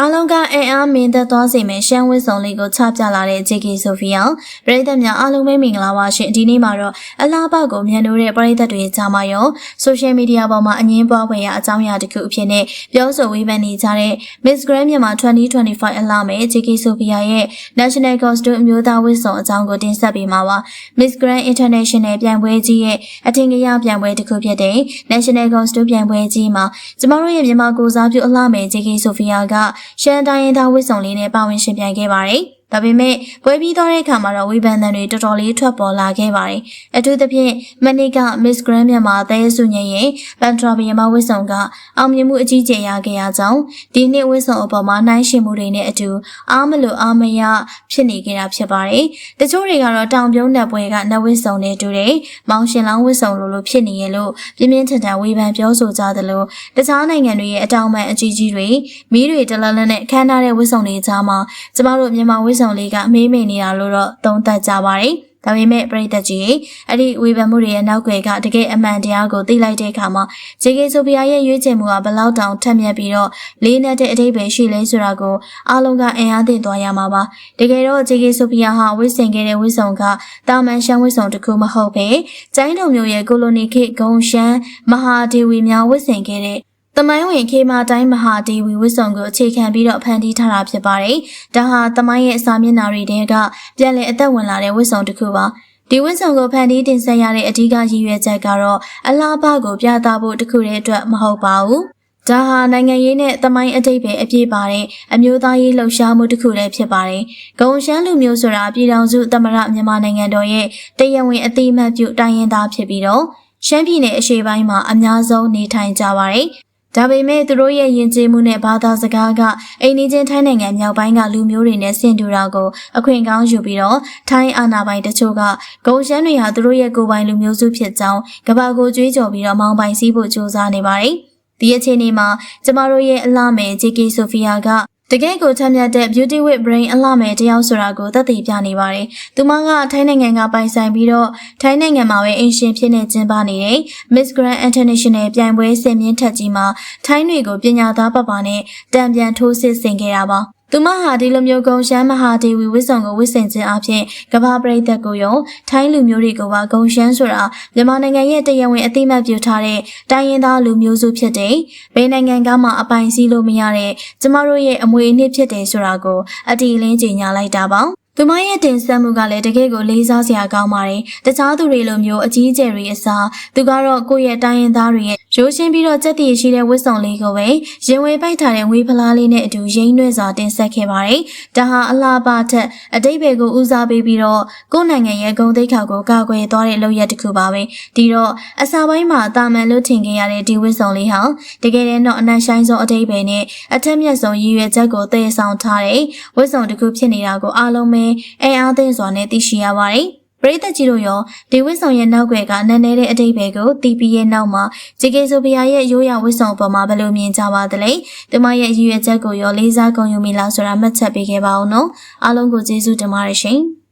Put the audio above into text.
အားလုံးကအင်အားမင်းသက်သွားစေမယ့်ရှမ်းဝစ်စုံလေးကိုချပြလာတဲ့ JK ဆိုဖီယာပရိသတ်များအားလုံးပဲမင်္ဂလာပါရှင်ဒီနေ့မှာတော့အလားပါကိုမြန်လို့တဲ့ပရိသတ်တွေကြားမှာရောဆိုရှယ်မီဒီယာပေါ်မှာအငင်းပွားဖွယ်ရာအကြောင်းအရာတစ်ခုအဖြစ်နဲ့ပြောဆိုဝေဖန်နေကြတဲ့ Miss Grand မြန်မာ2025အလားမဲ့ JK ဆိုဖီယာရဲ့ National Costume အမျိုးသားဝစ်စုံအကြောင်းကိုတင်ဆက်ပေးမှာပါ Miss Grand International ပြိုင်ပွဲကြီးရဲ့အထင်ကြီးပြိုင်ပွဲတစ်ခုဖြစ်တဲ့ National Costume ပြိုင်ပွဲကြီးမှာကျမတို့ရဲ့မြန်မာကိုစားပြုအလားမဲ့ JK ဆိုဖီယာကရှမ်းတိုင်းရင်းသားဝစ်စုံလေးနဲ့ပါဝင်ရှင်ပြိုင်ခဲ့ပါတယ်။ ဒါပေမဲ့ပွဲပြီးသွားတဲ့အခါမှာတော့ဝေဖန်သံတွေတော်တော်လေးထွက်ပေါ်လာခဲ့ပါတယ်။အထူးသဖြင့်မနေ့က Miss Grand မြန်မာသဲဆုညင်ရဲ့ပန်ထရာဘီယမဝစ်စုံကအောင်မြင်မှုအကြီးကျယ်ရခဲ့ရကြောင်းဒီနှစ်ဝစ်စုံအပေါ်မှာနှိုင်းယှဉ်မှုတွေနဲ့အတူအားမလို့အားမရဖြစ်နေခဲ့တာဖြစ်ပါတယ်။တချို့တွေကတော့တောင်ပြုံးတဲ့ပွဲကနဝစ်စုံနဲ့တူတယ်။မောင်ရှင်လောင်းဝစ်စုံလိုလိုဖြစ်နေရဲ့လို့ပြင်းပြင်းထန်ထန်ဝေဖန်ပြောဆိုကြသလိုတခြားနိုင်ငံတွေရဲ့အတောင်ပံအကြီးကြီးတွေမီးတွေတလလနဲ့ခမ်းနားတဲ့ဝစ်စုံတွေကြားမှာကျမတို့မြန်မာဝစ်စုံလေးကအမေးမိန်နေတာလို့တော့သုံးသပ်ကြပါတယ်။ဒါပေမဲ့ပရိသတ်ကြီးအဲ့ဒီဝေဖန်မှုတွေရဲ့နောက်ွယ်ကတကယ်အမှန်တရားကိုသိလိုက်တဲ့အခါမှာ JK ဆိုဖီယာရဲ့ရွေးချယ်မှုကဘလောက်တောင်ထက်မြက်ပြီးတော့လေးနက်တဲ့အတိတ်ပဲရှိလဲဆိုတာကိုအားလုံးကအင်အားသင့်သွားရမှာပါတကယ်တော့ JK ဆိုဖီယာဟာဝစ်ဆင်ခဲ့တဲ့ဝစ်စုံကတာမန်ရှမ်းဝစ်စုံတစ်ခုမဟုတ်ပဲကျိုင်းတုံမျိုးရဲ့ကိုလိုနီခေတ်ဂုံရှမ်းမဟာဒေဝီများဝစ်ဆင်ခဲ့တဲ့ တမိုင်းဝင်ခေမာတိုင်းမဟာဒေဝီဝစ်စုံကိုအခြေခံပြီးတော့ဖန်တီးထားတာဖြစ်ပါတယ်။ဒါဟာတမိုင်းရဲ့အစာမျက်နှာတွေတဲကပြန်လည်အသက်ဝင်လာတဲ့ဝစ်စုံတစ်ခုပါ။ဒီဝစ်စုံကိုဖန်တီးတင်ဆက်ရတဲ့အဓိကရည်ရွယ်ချက်ကတော့အလားပါကိုပြသဖို့တခုတည်းအတွက်မဟုတ်ပါဘူး။ဒါဟာနိုင်ငံရေးနဲ့တမိုင်းအတိတ်ပဲအပြည့်ပါတဲ့အမျိုးသားရေးလှုပ်ရှားမှုတစ်ခုလည်းဖြစ်ပါတယ်။ဂုံရှမ်းလူမျိုးဆိုတာပြည်ထောင်စုသမ္မတမြန်မာနိုင်ငံတော်ရဲ့တရားဝင်အသိအမှတ်ပြုတိုင်းရင်းသားဖြစ်ပြီးတော့ရှမ်းပြည်နယ်အရှေ့ပိုင်းမှာအများဆုံးနေထိုင်ကြပါတယ်။ ဒါပေမဲ့သူတို့ရဲ့ယဉ်ကျေးမှုနဲ့ဘာသာစကားကအိမ်နီးချင်းထိုင်းနိုင်ငံမြောက်ပိုင်းကလူမျိုးတွေနဲ့ဆင်တူတာကိုအခွင့်ကောင်းယူပြီးတော့ထိုင်းအာဏာပိုင်တချို့ကဂုံရှမ်းတွေဟာသူတို့ရဲ့ကိုယ်ပိုင်လူမျိုးစုဖြစ်ကြောင်းကဘာကိုကြွေးကြော်ပြီးတော့မောင်းပိုင်စည်းဖို့ကြိုးစားနေပါတယ်။ဒီအခြေအနေမှာကျမတို့ရဲ့အလှမယ် JK ဆိုဖီယာက တကယ်ကိုချမ်းမြတ်တဲ့ Beauty with Brain အလှမယ်တယောက်ဆိုတာကိုသက်သေပြနေပါတယ်။သူမကထိုင်းနိုင်ငံကပိုင်ဆိုင်ပြီးတော့ထိုင်းနိုင်ငံမှာပဲအင်ရှင်ဖြစ်နေကျင်းပနေတဲ့ Miss Grand International ပြိုင်ပွဲစင်မြင့်ထက်ကြီးမှာထိုင်းတွေကိုပညာသားပပနဲ့တံပြန်ထိုးစစ်ဆင်ခဲ့တာပါ။ သူမဟာဒီလိုမျိုးဂုံရှမ်းမဟာဒေဝီဝစ်ဆောင်ကိုဝစ်ဆင်ခြင်းအပြင်ကမ္ဘာပရိသတ်ကိုရောထိုင်းလူမျိုးတွေကိုပါဂုံရှမ်းဆိုတာမြန်မာနိုင်ငံရဲ့တရားဝင်အသိအမှတ်ပြုထားတဲ့တိုင်းရင်းသားလူမျိုးစုဖြစ်တဲ့ဘယ်နိုင်ငံကမှအပိုင်စည်းလို့မရတဲ့ကျမတို့ရဲ့အမွေအနှစ်ဖြစ်တယ်ဆိုတာကိုအတီလင်းကြေညာလိုက်တာပါသူမရဲ့တင်ဆက်မှုကလည်းတကယ့်ကိုလေးစားစရာကောင်းပါတယ်။တခြားသူတွေလိုမျိုးအကြီးအကျယ်တွေအစားသူကတော့ကိုယ့်ရဲ့တိုင်းရင်းသားတွေရဲ့ ရိုးရှင်းပြီးတော့ကြက်တည်ရှိတဲ့ဝတ်စုံလေးကိုပဲရင်ဝေပိုက်ထားတဲ့ဝေးဖလားလေးနဲ့အတူရိမ့်နှွဲ့စွာတင်ဆက်ခဲ့ပါတယ်။ဒါဟာအလားပါထက်အတိတ်ဘယ်ကိုဦးစားပေးပြီးတော့ကိုယ့်နိုင်ငံရဲ့ဂုဏ်သိက္ခာကိုကာကွယ်သွားတဲ့လုပ်ရက်တစ်ခုပါပဲ။ဒီတော့အစာပိုင်းမှာတာမန်လို့ထင်ခဲ့ရတဲ့ဒီဝတ်စုံလေးဟာတကယ်တမ်းတော့အနက်ရှိုင်းဆုံးအတိတ်ဘယ်နဲ့အထက်မြက်ဆုံးရည်ရွယ်ချက်ကိုတည်ဆောင်ထားတဲ့ဝတ်စုံတစ်ခုဖြစ်နေတာကိုအားလုံးပဲအဲအားသိစွာနဲ့သိရှိရပါတယ်။ ပရိသတ်ကြီးတို့ရောဒီဝစ်ဆောင်ရဲ့နောက်ွယ်ကနန်းနေတဲ့အတိတ်ပဲကိုတီးပြီးရဲ့နောက်မှာဂျေကေဆိုဖီယာရဲ့ရိုးရာဝစ်ဆောင်ပေါ်မှာဘယ်လိုမြင်ကြပါသလဲ။ဒီမရဲ့ရည်ရွယ်ချက်ကိုရောလေးစားကုန်ယူမိလားဆိုတာမှတ်ချက်ပေးခဲ့ပါဦးနော်။အားလုံးကိုကျေးဇူးတင်ပါတယ်ရှင်။